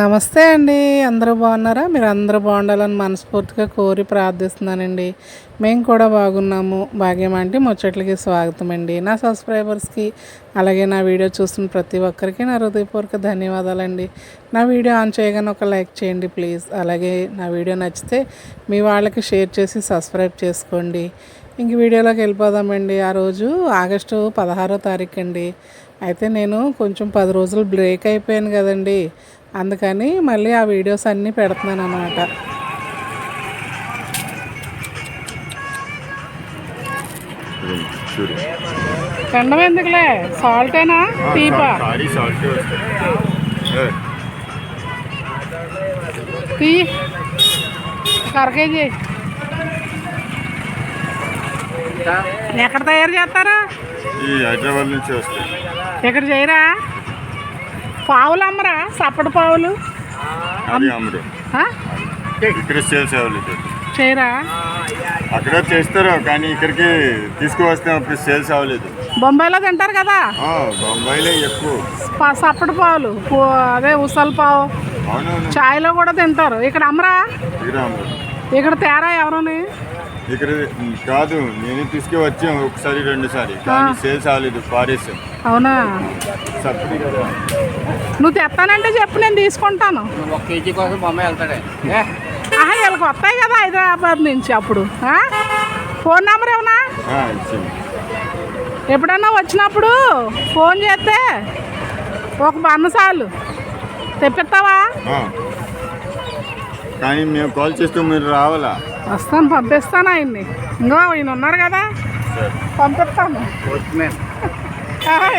నమస్తే అండి. అందరూ బాగున్నారా? మీరు అందరూ బాగుండాలని మనస్ఫూర్తిగా కోరి ప్రార్థిస్తున్నానండి. మేము కూడా బాగున్నాము. భాగ్యం అంటే ముచ్చట్లకి స్వాగతం అండి. నా సబ్స్క్రైబర్స్కి అలాగే నా వీడియో చూస్తున్న ప్రతి ఒక్కరికి నా హృదయపూర్వక ధన్యవాదాలండి. నా వీడియో ఆన్ చేయగానే ఒక లైక్ చేయండి ప్లీజ్. అలాగే నా వీడియో నచ్చితే మీ వాళ్ళకి షేర్ చేసి సబ్స్క్రైబ్ చేసుకోండి. ఇంక వీడియోలోకి వెళ్ళిపోదామండి. ఆ రోజు ఆగస్టు పదహారో తారీఖు అండి. అయితే నేను కొంచెం పది రోజులు బ్రేక్ అయిపోయాను కదండి. అందుకని మళ్ళీ ఆ వీడియోస్ అన్నీ పెడుతున్నాను చూడు తినడం ఎందుకులే? సాల్టేనా? తీపా తీ కరకేజీ. ఎక్కడ తయారు చేస్తారా? ఈ హైదరాబాద్ నుంచి వస్తాయి ఇక్కడ చేయరా? పావులు? అమ్మరా సప్పటి పావులు చేయరా? అక్కడ చేస్తారు కానీ ఇక్కడికి తీసుకువస్తే అప్పుడు సేల్స్ అవ్వలేదు బొంబాయిలో తింటారు కదా? బొంబాయిలో ఎక్కువ. సప్పటి పావులు అదే ఉసల్ పావు. చాయ్లో కూడా తింటారు. ఇక్కడ అమ్మరా? ఇక్కడ తేరా ఎవరుని? ఇక్కడ కాదు నేను తీసుకువచ్చాం ఒకసారి రెండు సారి కానీ సేల్స్ అవ్వలేదు పారేసాం అవునా? సబ్సిడీ కదా నువ్వు తెస్తానంటే చెప్పు నేను తీసుకుంటాను. ఒక కేజీ కోసం బొమ్మాయి వెళ్తాడే. వీళ్ళకి వస్తాయి కదా హైదరాబాద్ నుంచి అప్పుడు ఆ? ఫోన్ నెంబర్ ఏమన్నా? ఎప్పుడన్నా వచ్చినప్పుడు ఫోన్ చేస్తే ఒక బన్న సార్లు తెప్పిస్తావా? ఆ. కానీ మేము కాల్ చేస్తూ మీరు రావాలా? వస్తాను పంపిస్తాను ఆయన్ని. ఇంకో ఈయన ఉన్నారు కదా? పంపిస్తాను.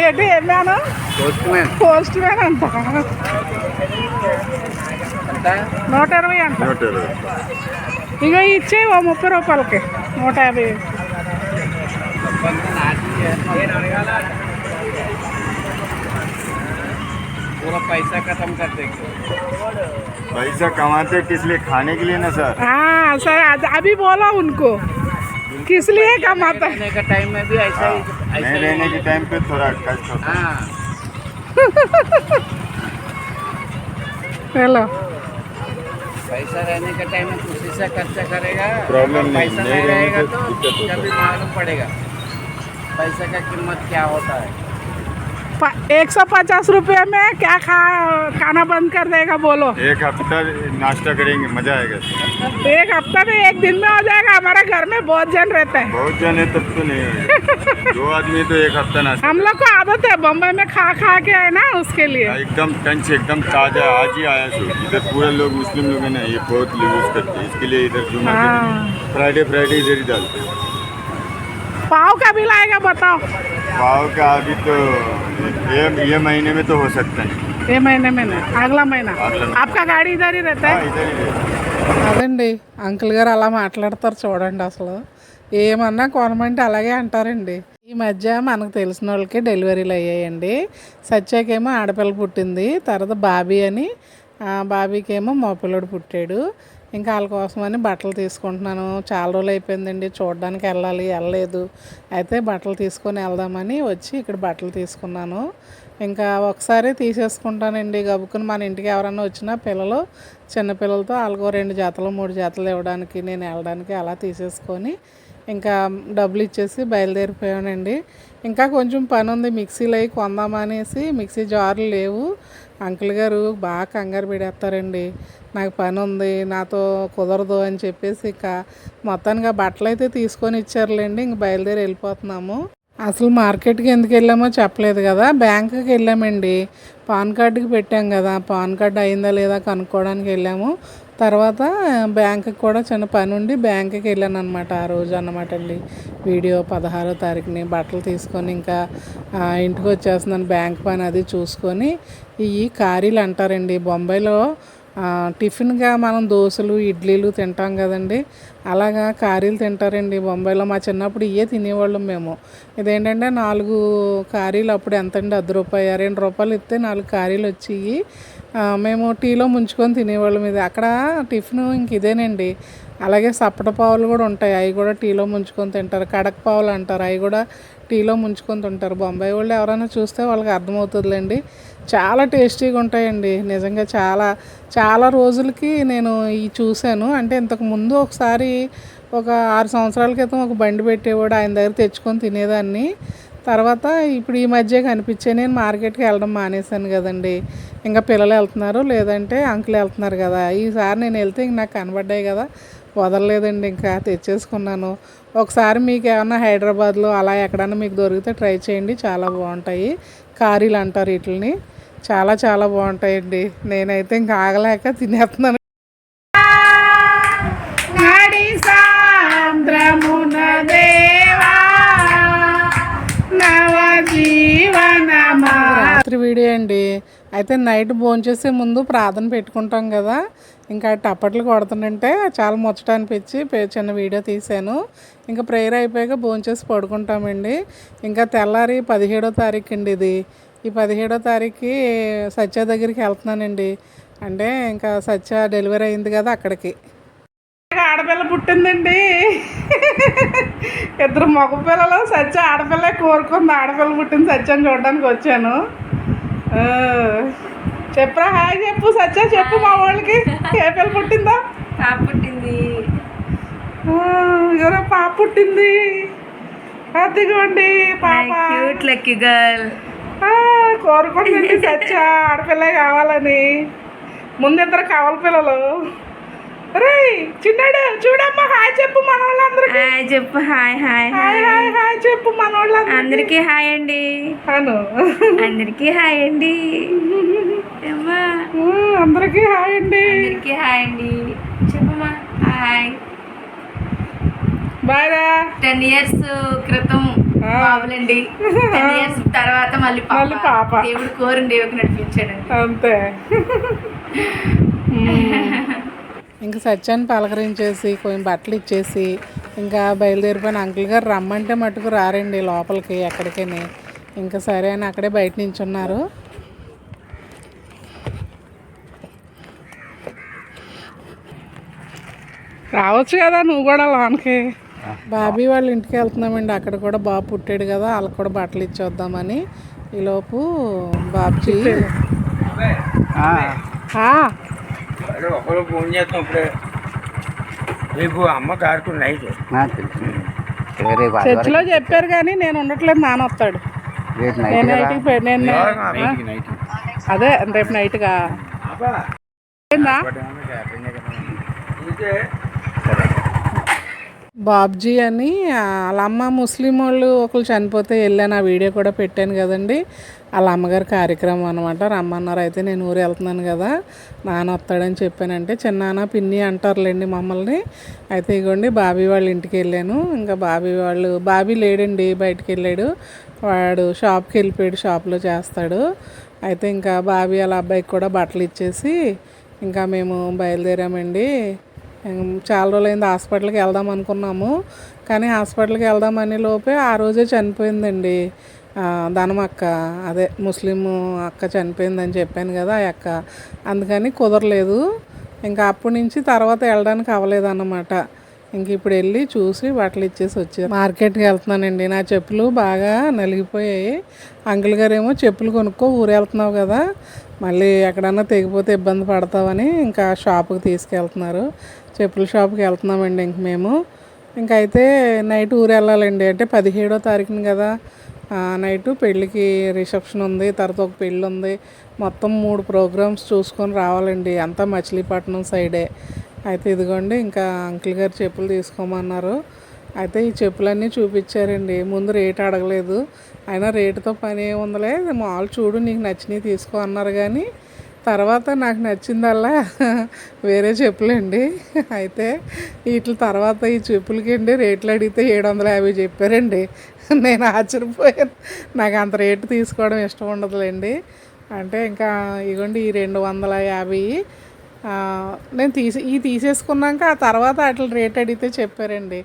ఏంటి ఏమాను పోస్ట్ మ్యాన్ అంట. నూట ఇరవై అంట. నూట ఇరవై. ఇక ఇచ్చి ఓ ముప్పై రూపాయలకి. నూట యాభై. पूरा पैसा खत्म कर देंगे। पैसा कमाते किस लिए? खाने के लिए ना सर? हाँ सर अभी बोला उनको। किस लिए कमाता है? रहने का टाइम में भी ऐसा ही ऐसा नहीं ही रहने के टाइम पे थोड़ा कष्ट होता है। हाँ। हेलो। पैसा रहने का टाइम में खुशी से खर्चा करेगा। अगर नहीं, पैसा नहीं रहेगा तो कभी मालूम पड़ेगा। पैसे का कीमत क्या होता है। एक सौ पचास रुपये में क्या खा खाना बंद कर देगा बोलो। एक हफ़्ता नाश्ता करेंगे मज़ा आएगा। एक हफ़्ता में एक दिन में हो जाएगा हमारे घर में बहुत जन रहते हैं। बहुत जने तब तो नहीं दो आदमी तो एक हफ़्ता नाश्ता हम लोग को आदत है बम्बई में खा खा के है ना उसके लिए। एकदम टंच एकदम ताज़ा आज ही आया इधर पूरे लोग मुस्लिम लोग हैं ना ये बहुत यूज़ करते हैं। इसके लिए इधर जुमा दिन हाँ फ्राइडे फ्राइडे इधर ही डालते हैं। पाव का बिल आएगा बताओ पाव का अभी तो ये ये महीने में तो हो सकता है ये महीने में नहीं अगला महीना अगला महीना। आपका गाड़ी इधर ही रहता हाँ है इधर ही रहते हैं। అదండి అంకుల్ గారు అలా మాట్లాడతారు చూడండి అసలు ఏమన్నా కొనమంటే అలాగే అంటారండి ఈ మధ్య మనకు తెలిసిన వాళ్ళకి డెలివరీలు అయ్యాయండి సత్యాకేమో ఆడపిల్ల పుట్టింది తర్వాత బాబీ అని ఆ బాబీకేమో మా పిల్లడు పుట్టాడు ఇంకా వాళ్ళ కోసమని బట్టలు తీసుకుంటున్నాను. చాలా రోజులు అయిపోయిందండి. చూడడానికి వెళ్ళాలి వెళ్ళలేదు. అయితే బట్టలు తీసుకొని వెళ్దామని వచ్చి ఇక్కడ బట్టలు తీసుకున్నాను. ఇంకా ఒకసారి తీసేసుకుంటానండి. గబుక్కుని మన ఇంటికి ఎవరైనా వచ్చినా పిల్లలు చిన్నపిల్లలతో వాళ్ళకో రెండు జతలు మూడు జతలు ఇవ్వడానికి నేను వెళ్ళడానికి అలా తీసేసుకొని ఇంకా డబ్బులు ఇచ్చేసి బయలుదేరిపోయానండి. ఇంకా కొంచెం పని ఉంది. మిక్సీలు అవి కొందామనేసి మిక్సీ జార్లు లేవు. అంకుల్ గారు బాగా కంగారు పెడేస్తారండి నాకు పని ఉంది నాతో కుదరదు అని చెప్పేసి ఇక మొత్తానికి ఆ బట్టలు అయితే తీసుకొని ఇచ్చారులేండి ఇంక బయలుదేరి వెళ్ళిపోతున్నాము. అసలు మార్కెట్కి ఎందుకు వెళ్ళామో చెప్పలేదు కదా బ్యాంకుకి వెళ్ళామండి. పాన్ కార్డుకి పెట్టాం కదా పాన్ కార్డు అయిందా లేదా కనుక్కోవడానికి వెళ్ళాము. తర్వాత బ్యాంకుకి కూడా చిన్న పని ఉండి బ్యాంకుకి వెళ్ళాను అనమాట ఆ రోజు అన్నమాట అండి. వీడియో పదహారో తారీఖుని బట్టలు తీసుకొని ఇంకా ఇంటికి వచ్చేస్తున్నాను బ్యాంక్ పని అది చూసుకొని ఇవి కారీలు అంటారండి. బొంబాయిలో టిఫిన్గా మనం దోశలు ఇడ్లీలు తింటాం కదండి. అలాగా కారీలు తింటారండి బొంబాయిలో. మా చిన్నప్పుడు ఇవే తినేవాళ్ళం మేము. ఇదేంటంటే నాలుగు కారీలు అప్పుడు ఎంతండి? అర్ధ రూపాయ. రెండు రూపాయలు ఇస్తే నాలుగు కారీలు వచ్చి మేము టీలో ముంచుకొని తినేవాళ్ళం ఇది. అక్కడ టిఫిన్ ఇంక ఇదేనండి. అలాగే సప్పట పావులు కూడా ఉంటాయి. అవి కూడా టీలో ముంచుకొని తింటారు. కడక పావులు అంటారు. అవి కూడా టీలో ముంచుకొని తింటారు. బొంబాయి వాళ్ళు ఎవరైనా చూస్తే వాళ్ళకి అర్థమవుతుందిలేండి. చాలా టేస్టీగా ఉంటాయండి. నిజంగా చాలా చాలా రోజులకి నేను ఇవి చూశాను. అంటే ఇంతకు ముందు ఒకసారి ఒక ఆరు సంవత్సరాల క్రితం ఒక బండి పెట్టేవాడు ఆయన దగ్గర తెచ్చుకొని తినేదాన్ని. తర్వాత ఇప్పుడు ఈ మధ్య కనిపించే నేను మార్కెట్కి వెళ్ళడం మానేశాను కదండి. ఇంకా పిల్లలు వెళ్తున్నారు లేదంటే అంకులు వెళ్తున్నారు కదా. ఈసారి నేను వెళ్తే ఇంక నాకు కనబడ్డాయి కదా. వదలలేదండి ఇంకా తెచ్చేసుకున్నాను. ఒకసారి మీకు ఏమన్నా హైదరాబాద్లో అలా ఎక్కడన్నా మీకు దొరికితే ట్రై చేయండి. చాలా బాగుంటాయి. కారీలు అంటారు వీటిని చాలా చాలా బాగుంటాయండి. నేనైతే ఇంకా ఆగలేక తినేస్తున్నాను. రాత్రి వీడియో అండి. అయితే నైట్ భోంచేసే ముందు ప్రార్థన పెట్టుకుంటాం కదా. ఇంకా టప్పట్లు కొడుతుంటే చాలా ముచ్చట అనిపించి పే- చిన్న వీడియో తీశాను. ఇంకా ప్రేయర్ అయిపోయాక భోంచేసి పడుకుంటామండి. ఇంకా తెల్లారి పదిహేడో తారీఖు అండి ఇది. ఈ పదిహేడో తారీఖుకి సత్య దగ్గరికి వెళ్తున్నానండి. అంటే ఇంకా సత్య డెలివరీ అయింది కదా అక్కడికి. ఆడపిల్ల పుట్టిందండి. ఇద్దరు మగ పిల్లలు సత్య ఆడపిల్ల కోరుకుంది. ఆడపిల్ల పుట్టింది సత్యం చూడడానికి వచ్చాను. చెప్పురా హాయ్ చెప్పు సత్య చెప్పు మా వాళ్ళకి. ఏ పిల్ల పుట్టిందా? పాప పుట్టింది. ఎవరో పాప పుట్టింది. అదిగోండి పాప. క్యూట్ లక్కీ గర్ల్ కోరుకుంటుంది సత్య ఆడపిల్ల కావాలని. ముందు ఇద్దరు కావాలి పిల్లలు. రే చిన్నాడు చూడమ్మా హాయ్ చెప్పు మన వాళ్ళందరికీ హాయ్ చెప్పు hi hi hi hi. Hi చెప్పు మన వాళ్ళందరికీ అందరికీ హాయ్ అండి. అను. అందరికీ హాయ్ అండి. అందరికీ హాయ్ అండి. అందరికీ హాయ్ అండి. చెప్పమ్మా హాయ్. బాయ్ రా. టెన్ ఇయర్స్ క్రితం. బాబులండి. తర్వాత మళ్ళీ మళ్ళీ పాప. దేవుడు కోరిన దేవుడికి నడిపించాడండి. అంతే. ఇంకా సత్యాన్ని పలకరించేసి కొంచెం బట్టలు ఇచ్చేసి ఇంకా బయలుదేరిపోయిన అంకుల్ గారు రమ్మంటే మటుకు రారండి లోపలికి ఎక్కడికని. ఇంకా సరే అని అక్కడే బయట నించున్నారు. రావచ్చు కదా నువ్వు కూడా లోనకి. బాబీ వాళ్ళ ఇంటికి వెళ్తున్నామండి. అక్కడ కూడా బాబు పుట్టాడు కదా వాళ్ళకి కూడా బట్టలు ఇచ్చేద్దామని. ఈలోపు బాబుజీ ఆ, ఒకరు ఫోన్ చేస్తాం ఇప్పుడే రేపు అమ్మ కారుకు నైట్. రేపు చర్చిలో చెప్పారు కానీ నేను ఉండట్లేదు నాన్న వస్తాడు. నేను నైట్కి అదే రేపు నైట్గా. ఏందా? బాబ్జీ అని వాళ్ళ అమ్మ ముస్లిం వాళ్ళు ఒకరు చనిపోతే వెళ్ళాను ఆ వీడియో కూడా పెట్టాను కదండి. వాళ్ళ అమ్మగారి కార్యక్రమం అనమాట రమ్మన్నారు అయితే నేను ఊరు వెళ్తున్నాను కదా నాన్న వస్తాడని చెప్పానంటే చిన్నాన్న పిన్ని అంటారులేండి మమ్మల్ని. అయితే ఇగోండి బాబీ వాళ్ళ ఇంటికి వెళ్ళాను. ఇంకా బాబీ వాళ్ళు బాబీ లేడండి బయటికి వెళ్ళాడు. వాడు షాప్కి వెళ్ళిపోయాడు షాప్లో చేస్తాడు. అయితే ఇంకా బాబీ వాళ్ళ అబ్బాయికి కూడా బట్టలు ఇచ్చేసి ఇంకా మేము బయలుదేరామండి. చాలా రోజులైంది హాస్పిటల్కి వెళ్దాం అనుకున్నాము. కానీ హాస్పిటల్కి వెళ్దామని లోపే ఆ రోజే చనిపోయిందండి. ధనమక్క. అదే ముస్లిం అక్క చనిపోయిందని చెప్పాను కదా ఆ అక్క. అందుకని కుదరలేదు. ఇంకా అప్పటి నుంచి తర్వాత వెళ్ళడానికి అవ్వలేదన్నమాట. ఇంక ఇప్పుడు వెళ్ళి చూసి బట్టలు ఇచ్చేసి వచ్చారు. మార్కెట్కి వెళ్తున్నానండి. నా చెప్పులు బాగా నలిగిపోయాయి. అంకుల్ గారు ఏమో చెప్పులు కొనుక్కో ఊరెళ్తున్నావు వెళ్తున్నావు కదా. మళ్ళీ ఎక్కడన్నా తెగిపోతే ఇబ్బంది పడతావని ఇంకా షాపుకి తీసుకెళ్తున్నారు. చెప్పుల షాప్కి వెళ్తున్నామండి ఇంక మేము. ఇంకైతే అయితే నైట్ ఊరు వెళ్ళాలండి అంటే పదిహేడో తారీఖున కదా నైట్ పెళ్ళికి రిసెప్షన్ ఉంది తర్వాత ఒక పెళ్ళి ఉంది మొత్తం మూడు ప్రోగ్రామ్స్ చూసుకొని రావాలండి. అంతా మచిలీపట్నం సైడే. అయితే ఇదిగోండి ఇంకా అంకుల్ గారు చెప్పులు తీసుకోమన్నారు. అయితే ఈ చెప్పులన్నీ చూపించారండి. ముందు రేట్ అడగలేదు. అయినా రేటుతో పని ఏముందలే. మామూలు చూడు నీకు నచ్చినవి తీసుకో అన్నారు కానీ తర్వాత నాకు నచ్చిందల్లా వేరే చెప్పులండి. అయితే వీటి తర్వాత ఈ చెప్పులకండి రేట్లు అడిగితే ఏడు వందల యాభై చెప్పారండి. నేను ఆశ్చర్యపోయాను. నాకు అంత రేటు తీసుకోవడం ఇష్టం ఉండదులేండి. అంటే ఇంకా ఇగోండి ఈ రెండు వందల యాభై నేను తీసి ఈ తీసేసుకున్నాక ఆ తర్వాత వాటి రేట్ అడిగితే చెప్పారండి.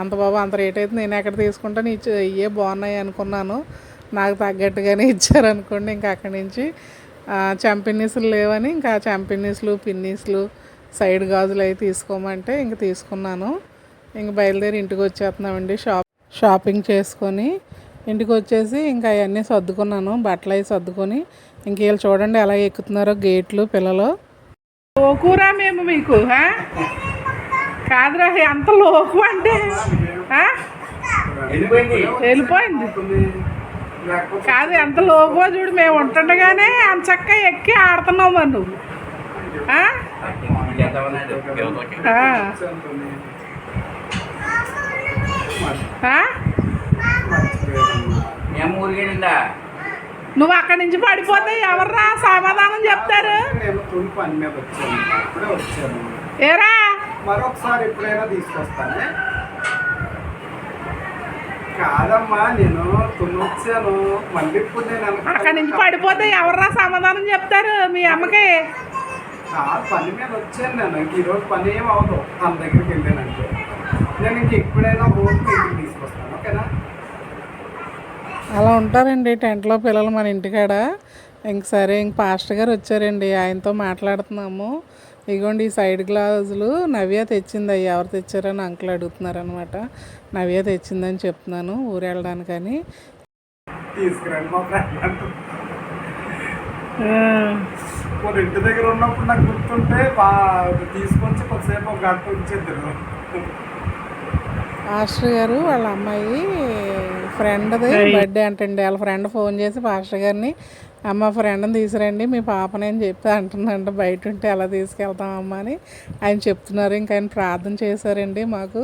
అంత బాబు అంత రేట్ అయితే నేను ఎక్కడ తీసుకుంటాను ఇచ్చే ఇవే బాగున్నాయి అనుకున్నాను. నాకు తగ్గట్టుగానే ఇచ్చారనుకోండి ఇంకా అక్కడి నుంచి చంపినీసులు లేవని ఇంకా చంపినీసులు పిన్నీసులు సైడ్ గాజులు అవి తీసుకోమంటే ఇంక తీసుకున్నాను. ఇంక బయలుదేరి ఇంటికి వచ్చేస్తున్నామండి షాప్ షాపింగ్ చేసుకొని ఇంటికి వచ్చేసి ఇంకా అవన్నీ సర్దుకున్నాను బట్టలు అవి సర్దుకొని. ఇంక వీళ్ళు చూడండి ఎలా ఎక్కుతున్నారో గేట్లు పిల్లలు. లోకురా మేము మీకు కాదురా ఎంత లోకు అంటే వెళ్ళిపోయింది వెళ్ళిపోయింది. కాదు ఎంత లోపో చూడు మేము ఉంటుండగానే అంత చక్కగా ఎక్కి ఆడుతున్నావు మరి నువ్వు. నువ్వు అక్కడి నుంచి పడిపోతే ఎవర్రా సమాధానం చెప్తారు? పని ఏరా? మరొకసారి ఎప్పుడైనా తీసుకొస్తాను? కాదమ్మా నేను తొలి వచ్చాను మళ్ళీ ఇప్పుడు నేను వెనక్కి అక్కడి నుంచి పడిపోతే ఎవర్రా సమాధానం చెప్తారు మీ అమ్మకి? కాదు పని మీద వచ్చాను నేను. ఇంక ఈరోజు పని ఏం అవదు తన దగ్గరికి వెళ్ళానంటే. నేను ఇంక ఎప్పుడైనా రోజు ఇంటికి తీసుకొస్తాను. ఓకేనా? అలా ఉంటారండి టెంట్లో పిల్లలు మన ఇంటికాడ. ఇంక సరే ఇంక పాస్టర్ గారు వచ్చారండి. ఆయనతో మాట్లాడుతున్నాము. ఇగోండి ఈ సైడ్ గ్లాసులు నవ్య తెచ్చింది అయ్యి ఎవరు తెచ్చారని అంకుల్ అడుగుతున్నారు అనమాట నవ్య తెచ్చిందని చెప్తున్నాను ఊరు వెళ్ళడానికని తీసుకురండి మా ఫ్రెండ్ ఇంటి దగ్గర ఉన్నప్పుడు నాకు గుర్తుంటే బా తీసుకొచ్చి కొద్దిసేపు ఒక గంట ఉంచేద్దరు పాస్టర్ గారు వాళ్ళ అమ్మాయి ఫ్రెండ్ది బర్త్డే అంటండి. వాళ్ళ ఫ్రెండ్ ఫోన్ చేసి పాస్టర్ గారిని అమ్మ ఫ్రెండ్ని తీసుకురండి మీ పాపని అని చెప్పి అంటుందంట. బయట ఉంటే ఎలా తీసుకెళ్తామమ్మా అని ఆయన చెప్తున్నారు. ఇంకా ఆయన ప్రార్థన చేశారండి మాకు.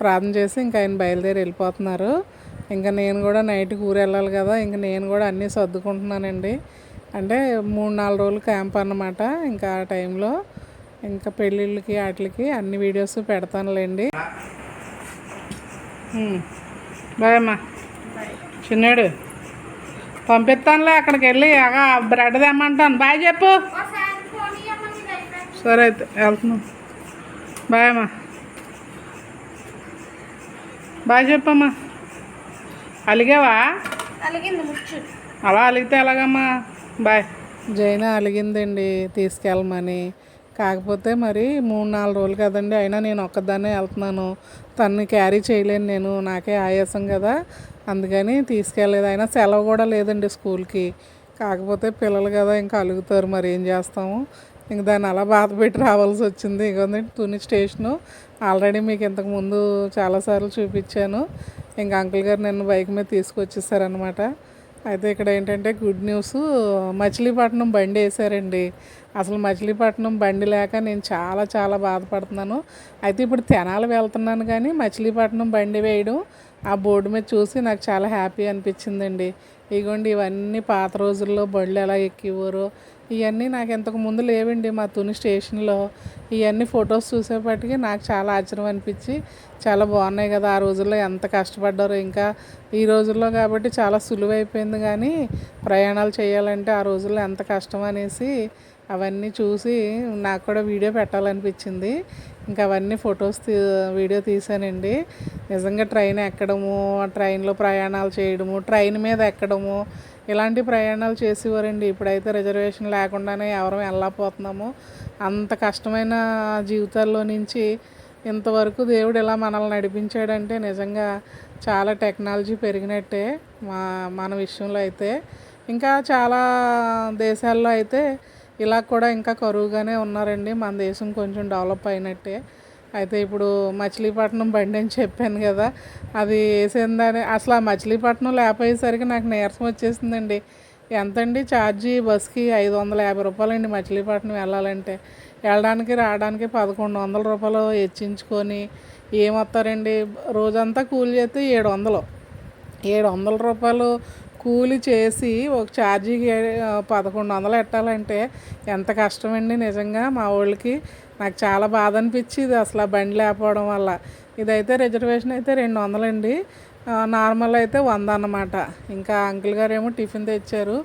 ప్రార్థన చేసి ఇంకా ఆయన బయలుదేరి వెళ్ళిపోతున్నారు. ఇంకా నేను కూడా నైట్కి ఊరు వెళ్ళాలి కదా ఇంకా నేను కూడా అన్నీ సర్దుకుంటున్నానండి. అంటే మూడు నాలుగు రోజులు క్యాంప్ అన్నమాట ఇంకా ఆ టైంలో ఇంకా పెళ్ళిళ్ళకి వాటికి అన్ని వీడియోస్ పెడతానులేండి. బాయ్ అమ్మా. చిన్నాడు. పంపిస్తానులే అక్కడికి వెళ్ళి అగా బ్రెడ్ తెమ్మంటాను. బాయ్ చెప్పు. సరే అయితే వెళ్తున్నాం. బాయ్ అమ్మా. బాయ్ చెప్పమ్మా. అలిగావా? అలా అలిగితే ఎలాగమ్మా? బాయ్. జైన అలిగిందండి తీసుకెళ్ళమని. కాకపోతే మరి మూడు నాలుగు రోజులు కదండి అయినా నేను ఒక్కదాన్నే వెళ్తున్నాను. తన్ని క్యారీ చేయలేను నేను నాకే ఆయాసం కదా. అందుకని తీసుకెళ్ళలేదు. అయినా సెలవు కూడా లేదండి స్కూల్కి. కాకపోతే పిల్లలు కదా ఇంకా అలుగుతారు. మరి ఏం చేస్తాము? ఇంక దాన్ని అలా బాధ పెట్టి రావాల్సి వచ్చింది. ఇక తుని స్టేషను. ఆల్రెడీ మీకు ఇంతకు ముందు చాలాసార్లు చూపించాను. ఇంకా అంకుల్ గారు నన్ను బైక్ మీద తీసుకొచ్చేసారనమాట అయితే ఇక్కడ ఏంటంటే గుడ్ న్యూస్. మచిలీపట్నం బండి వేసారండి. అసలు మచిలీపట్నం బండి లేక నేను చాలా చాలా బాధపడుతున్నాను. అయితే ఇప్పుడు తెనాలి వెళ్తున్నాను కానీ మచిలీపట్నం బండి వేయడం ఆ బోర్డు మీద చూసి నాకు చాలా హ్యాపీ అనిపించిందండి. ఇగోండి ఇవన్నీ పాత రోజుల్లో బళ్ళు ఎలా ఎక్కివ్వరు ఇవన్నీ నాకు ఇంతకు ముందు లేవండి మా తుని స్టేషన్లో. ఇవన్నీ ఫొటోస్ చూసేపటికి నాకు చాలా ఆశ్చర్యం అనిపించి చాలా బాగున్నాయి కదా ఆ రోజుల్లో ఎంత కష్టపడ్డారో. ఇంకా ఈ రోజుల్లో కాబట్టి చాలా సులువైపోయింది కానీ ప్రయాణాలు చేయాలంటే ఆ రోజుల్లో ఎంత కష్టం అనేసి అవన్నీ చూసి నాకు కూడా వీడియో పెట్టాలనిపించింది. ఇంకా అవన్నీ ఫొటోస్ తీ వీడియో తీసానండి నిజంగా ట్రైన్ ఎక్కడము ట్రైన్లో ప్రయాణాలు చేయడము ట్రైన్ మీద ఎక్కడము ఇలాంటి ప్రయాణాలు చేసేవారండి. ఇప్పుడైతే రిజర్వేషన్ లేకుండానే ఎవరు వెళ్ళకపోతున్నాము అంత కష్టమైన జీవితాల్లో నుంచి ఇంతవరకు దేవుడు ఇలా మనల్ని నడిపించాడంటే నిజంగా చాలా టెక్నాలజీ పెరిగినట్టే మా మన విషయంలో అయితే. ఇంకా చాలా దేశాల్లో అయితే ఇలా కూడా ఇంకా కరువుగానే ఉన్నారండి. మన దేశం కొంచెం డెవలప్ అయినట్టే. అయితే ఇప్పుడు మచిలీపట్నం బండి అని చెప్పాను కదా అది వేసిందని అసలు ఆ మచిలీపట్నం లేకపోయేసరికి నాకు నీరసం వచ్చేసిందండి. ఎంతండి ఛార్జీ బస్కి ఐదు వందల యాభై రూపాయలండి మచిలీపట్నం వెళ్ళాలంటే. వెళ్ళడానికి రావడానికి పదకొండు వందల రూపాయలు హెచ్చించుకొని ఏమొస్తారండి? రోజంతా కూలి చేస్తే ఏడు వందలు. ఏడు వందల రూపాయలు కూలి చేసి ఒక ఛార్జీకి పదకొండు వందలు పెట్టాలంటే ఎంత కష్టమండి నిజంగా మా వాళ్ళకి నాకు చాలా బాధ అనిపించింది అసలు ఆ బండి లేకపోవడం వల్ల. ఇదైతే రిజర్వేషన్ అయితే రెండు వందలండి. నార్మల్ అయితే వంద అన్నమాట. ఇంకా అంకుల్ గారు ఏమో టిఫిన్ తెచ్చారు.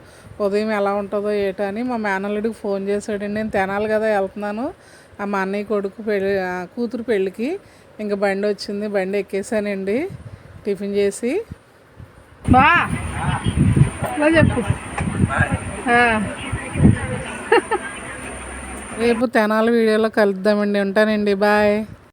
ఉదయం ఎలా ఉంటుందో ఏటో అని మా మేనల్లుడికి ఫోన్ చేశాడండి. నేను తినాలి కదా వెళ్తున్నాను. ఆ మా అన్నయ్య కొడుకు పెళ్ళి కూతురు పెళ్ళికి. ఇంకా బండి వచ్చింది బండి ఎక్కేసానండి. టిఫిన్ చేసి బా. చెప్పు. రేపు తెనాలి వీడియోలో కలుద్దామండి. ఉంటానండి. బాయ్.